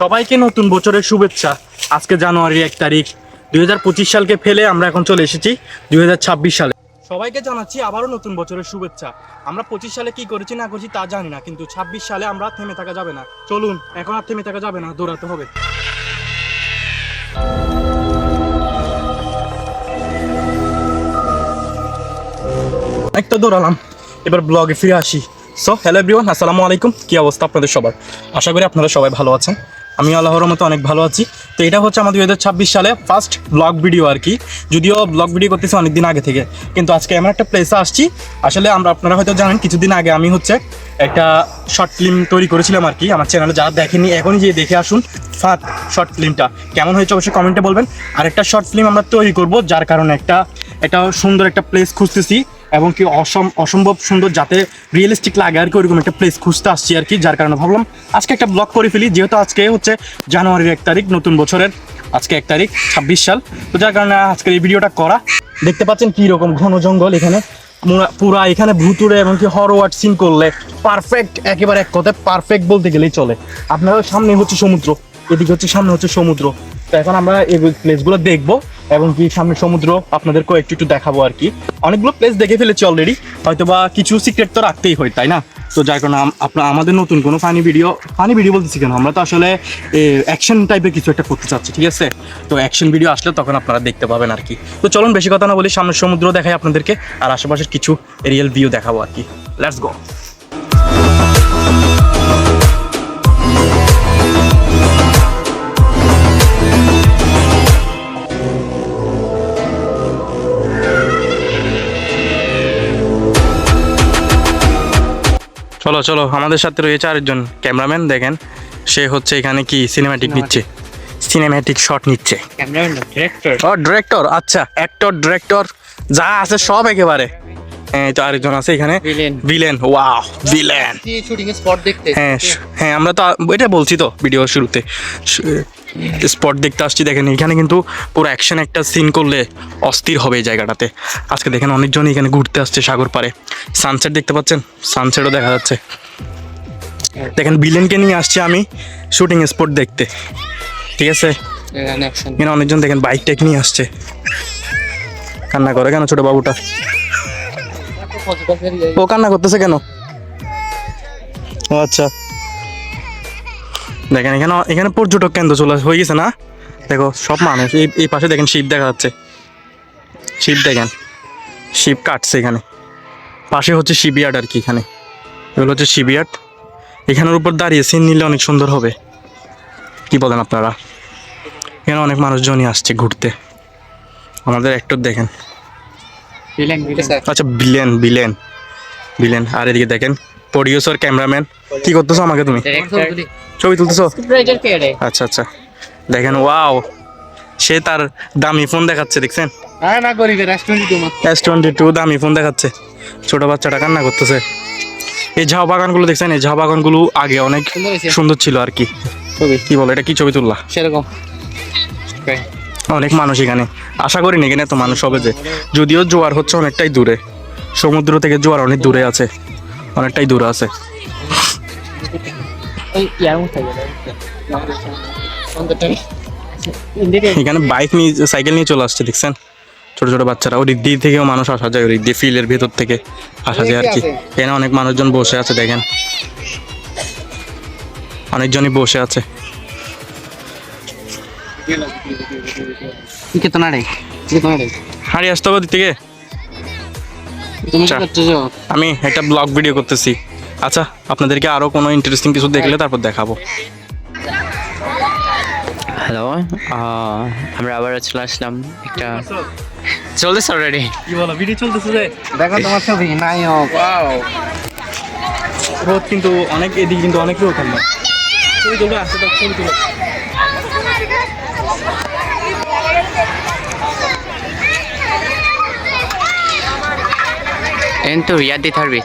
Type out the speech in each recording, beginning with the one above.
সবাইকে নতুন বছরের শুভেচ্ছা। আজকে জানুয়ারি এক তারিখ। দুই হাজার পঁচিশ সালকে ফেলে আমরা এখন চলে এসেছি দু হাজার ছাব্বিশ সালে। সবাইকে জানাচ্ছি আবারও নতুন বছরের শুভেচ্ছা। আমরা পঁচিশ সালে কি করেছি না করেছি তা জানি না, কিন্তু ছাব্বিশ সালে আমরা থেমে থাকা যাবে না। চলুন, এখন আর থেমে থাকা যাবে না, দৌড়াতে হবে। তো দৌড়ালাম, এবার ব্লগে ফিরে আসি। সো হ্যালো এভরিওয়ান আসসালামু আলাইকুম। কী অবস্থা আপনাদের সবার? আশা করি আপনারা সবাই ভালো আছেন। আমি আল্লাহর মতো অনেক ভালো আছি। তো এটা হচ্ছে আমাদের দুই সালে ফার্স্ট ব্লগ ভিডিও আর কি। যদিও ব্লগ ভিডিও করতেছি অনেক দিন আগে থেকে। কিন্তু আজকে এমন একটা প্লেসে আসছি। আসলে আমরা আপনারা হয়তো জানেন, কিছুদিন আগে আমি হচ্ছে একটা শর্ট ফিল্ম তৈরি করেছিলাম আর কি। আমার চ্যানেলে যারা দেখেনি, এখনই যে দেখে আসুন ফাঁক শর্ট ফিল্মটা কেমন হয়েছে অবশ্যই কমেন্টে বলবেন। আর একটা শর্ট ফিল্ম আমরা তৈরি করব, যার কারণে একটা একটা সুন্দর একটা প্লেস খুঁজতেছি। এবং কি অসম অসম্ভব সুন্দর যাতে রিয়েলিস্টিক লাগে আর কি, ওরকম একটা প্লেস খুঁজতে আসছি আর কি, যার কারণে ভাবলাম আজকে একটা ব্লগ করে ফেলি, যেহেতু আজকে হচ্ছে জানুয়ারির এক তারিখ, নতুন বছরের আজকে এক তারিখ, ছাব্বিশ সাল। তো যার কারণে আজকের এই ভিডিওটা করা। দেখতে পাচ্ছেন কি রকম ঘন জঙ্গল এখানে। পুরা এখানে ভুতুরে এবং কি হরওয়ার্ড সিন করলে পারফেক্ট একেবারে এক কথায় পারফেক্ট বলতে গেলেই চলে। আপনার সামনে হচ্ছে সমুদ্র, এদিকে হচ্ছে সামনে হচ্ছে সমুদ্র। তো এখন আমরা এই প্লেসগুলো দেখব। এবং কি সামনে সমুদ্র আপনাদেরকে একটু একটু দেখাবো আর কি। অনেকগুলো প্লেস দেখে ফেলেছি অলরেডি হয়তো বা কিছু সিক্রেট তো রাখতেই হয়, তাই না? তো যার কারণে আপনার আমাদের নতুন কোনো ফানি ভিডিও ফানি ভিডিও বলতেছি কেন? আমরা তো আসলে অ্যাকশন টাইপের কিছু একটা করতে চাচ্ছি, ঠিক আছে? তো অ্যাকশন ভিডিও আসলে তখন আপনারা দেখতে পাবেন আর কি। তো চলুন, বেশি কথা না বলি সামনে সমুদ্র দেখাই আপনাদেরকে, আর আশেপাশের কিছু রিয়েল ভিউ দেখাবো আর কি। লেটস গো চলো চলো আমাদের সাথে রয়েছে আরেকজন ক্যামেরাম্যান দেখেন সে হচ্ছে এখানে কি সিনেমাটিক নিচ্ছে। সিনেম্যাটিক শট নিচ্ছে। ক্যামেরাম্যান ডিরেক্টর ও ডিরেক্টর আচ্ছা অ্যাক্টর ডিরেক্টর যা আছে সব একেবারে। তো আরেকজন আছে এখানে। Villain wow villain shooting spot দেখতে হ্যাঁ হ্যাঁ আমরা তো এটা বলছি তো ভিডিও শুরুতে। স্পট দেখতে আসছি দেখেন এখানে কিন্তু পুরো অ্যাকশন একটা সিন করলে অস্থির হবে এই জায়গাটাতে। আজকে দেখেন অনেকজন এখানে ঘুরতে আসছে সাগর পাড়ে। সানসেট দেখতে পাচ্ছেন? সানসেটও দেখা যাচ্ছে। দেখেন বিলেনকে নিয়ে আসছি আমি শুটিং স্পট দেখতে। ঠিক আছে? এখানে অনেকজন দেখেন বাইক টাইক নিয়ে আসছে। কান্না করে কেন ছোট বাবুটা? ও কান্না করতেছে কেন? আচ্ছা। দেখেন, এখানে এখানে পর্যটক কেন্দ্র চলে হয়ে গেছে না? দেখো, সব মানুষ। এই এই পাশে দেখেন শিব দেখা যাচ্ছে। শিপ দেখেন। শিপ কাটছে এখানে। পাশে হচ্ছে শিবিয়ার্ড আর কি এখানে। এগুলো হচ্ছে শিবিয়ার্ড এখানের উপর দাঁড়িয়ে সিন নিলে অনেক সুন্দর হবে। কি বলেন আপনারা? এখানে অনেক মানুষজনই আসছে ঘুরতে। আমাদের অ্যাক্টর দেখেন। ভিলেন ভিলেন আচ্ছা বিলেন বিলেন বিলেন আর এদিকে দেখেন প্রডিউসার ক্যামেরাম্যান কি করতেছো আমাকে তুমি? ছবি তুলতেছো? আচ্ছা আচ্ছা। দেখেন ওয়াও সে তার দামি ফোন দেখাচ্ছে দেখছেন? এস টোয়েন্টি টু দামি ফোন দেখাচ্ছে। ছোট বাচ্চাটা কান্না করতেছে। এই ঝাউ বাগানগুলো দেখছেন? এই ঝাউ বাগানগুলো আগে অনেক সুন্দর ছিল আর কি। ছবি। কি বলো এটা কি ছবি তুললা? সেরকম। অনেক মানুষ এখানে। আশা করি এখানে তো মানুষ হবে যে। যদিও জোয়ার হচ্ছে অনেকটাই দূরে। সমুদ্র থেকে জোয়ার অনেক দূরে আছে। অনেকটাই দূরে আছে। এখানে বাইক নিয়ে, সাইকেল নিয়ে চলে আসছে, দেখছেন? ছোট ছোট বাচ্চারা। ওই দিক থেকেও মানুষ আসা যায় দিক দিয়ে ফিল্ডের ভেতর থেকে আসা যায় আর কি। এখানে অনেক মানুষজন বসে আছে, দেখেন। অনেকজনই বসে আছে। कितना रे कितना रे হারিয়ে আসতে হবে ওদিক থেকে তুমি কি আচ্ছা। করতেছো আমি একটা ব্লগ ভিডিও করতেছি আচ্ছা আপনাদেরকে আরও কোনো ইন্টারেস্টিং কিছু দেখলে তারপর দেখাবো হ্যালো আমরা আবার চলে আসলাম একটা চলতেছে অলরেডি কি বলো ভিডিও চলতেছে যে দেখো তোমার ছবি নায়ক ওয়াও রোদ কিন্তু অনেক এদিকে কিন্তু অনেক রোদ আমরা ছবি তুলবে আসতে থাক, ছবি তুলো মধ্যে দিতে পারবি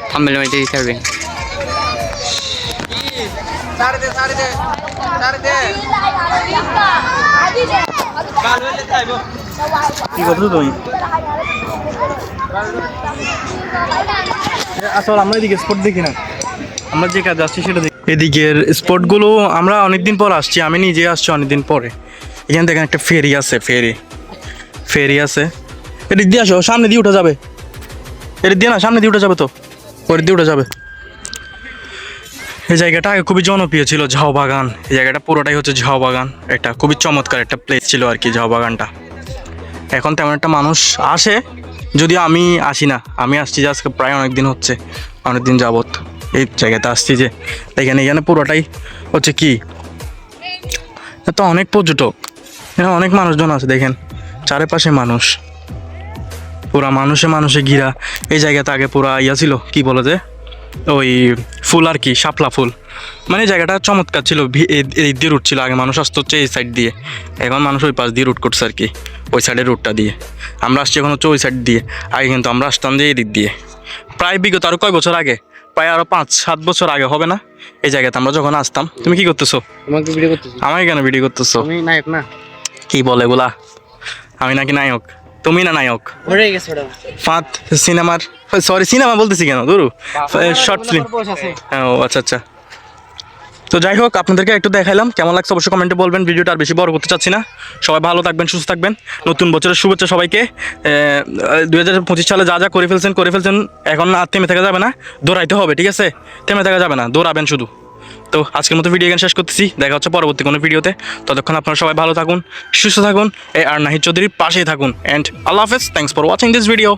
কি করছ তুমি? আসলে আমরা এদিকে স্পট দেখি না। আমরা যে কাজ যাচ্ছি সেটা এদিকের স্পটগুলো আমরা অনেকদিন পর আসছি, আমি নিজে আসছি অনেকদিন পরে। এখানে দেখেন একটা ফেরি আছে ফেরি। ফেরি আছে। এদিক দিয়ে আসো সামনে দিয়ে উঠে যাবে। এদিক দিয়ে না সামনে দিয়ে উঠে যাবে তো? ওর দিয়ে উঠে যাবে। এই জায়গাটা আগে খুবই জনপ্রিয় ছিল ঝাও বাগান। এই জায়গাটা পুরোটাই হচ্ছে ঝাও বাগান। এটা খুবই চমৎকার একটা প্লেস ছিল আর কি ঝাও বাগানটা। এখন তেমন একটা মানুষ আসে যদিও আমি আসি না। আমি আসছি যে আজকে প্রায় অনেক দিন হচ্ছে অনেক দিন যাবত এই জায়গাতে আসছি যে এখানে এখানে পুরোটাই হচ্ছে কি? তো অনেক পর্যটক। এখানে অনেক মানুষজন আছে দেখেন। চারিপাশে মানুষ। পুরা মানুষে মানুষে ঘিরা। এই জায়গাতে আগে পুরা ইয়া ছিল কি বলে যে? ওই ফুল আর কি শাপলা ফুল। মানে জায়গাটা চমৎকার ছিল এই- দিয়ে রুট ছিল। আগে মানুষ আসতো হচ্ছে এই সাইড দিয়ে। এখন মানুষ ওই পাশ দিয়ে রুট করছে আর কি ওই সাইডের রুটটা দিয়ে। আমরা আসছি এখন হচ্ছে ওই সাইড দিয়ে। আগে কিন্তু আমরা আসতাম যে এই দিক দিয়ে। প্রায় বিগত আরও কয় বছর আগে? প্রায় আরও পাঁচ সাত বছর আগে হবে না? এই জায়গাতে আমরা যখন আসতাম তুমি কি করতেছো? তোমাকে ভিডিও করতেছি। আমাকে কেন ভিডিও করতেছো? নায়ক না। কি বলে এগুলা? আমি নাকি নায়ক। তুমি না নায়ক? ফাঁত সিনেমার সরি সিনেমা বলতেছি কেন? ধরু শর্ট ফিল্ম হ্যাঁ ও আচ্ছা আচ্ছা। তো যাই হোক আপনাদেরকে একটু দেখাইলাম। কেমন লাগছে অবশ্যই কমেন্টে বলবেন। ভিডিওটা আর বেশি বড় করতে চাচ্ছি না। সবাই ভালো থাকবেন সুস্থ থাকবেন। নতুন বছরের শুভেচ্ছা সবাইকে। দুই হাজার পঁচিশ সালে যা যা করে ফেলছেন করে ফেলছেন এখন আর থেমে থাকা যাবে না। দৌড়াইতে হবে ঠিক আছে? থেমে থাকা যাবে না দৌড়াবেন শুধু। তো আজকের মতো ভিডিও এখানে শেষ করতেছি। দেখা হচ্ছে পরবর্তী কোনো ভিডিওতে। ততক্ষণ আপনারা সবাই ভালো থাকুন, সুস্থ থাকুন এ আর নাহিদ চৌধুরীর পাশেই থাকুন। অ্যান্ড আল্লাহ হাফেজ thanks for watching this video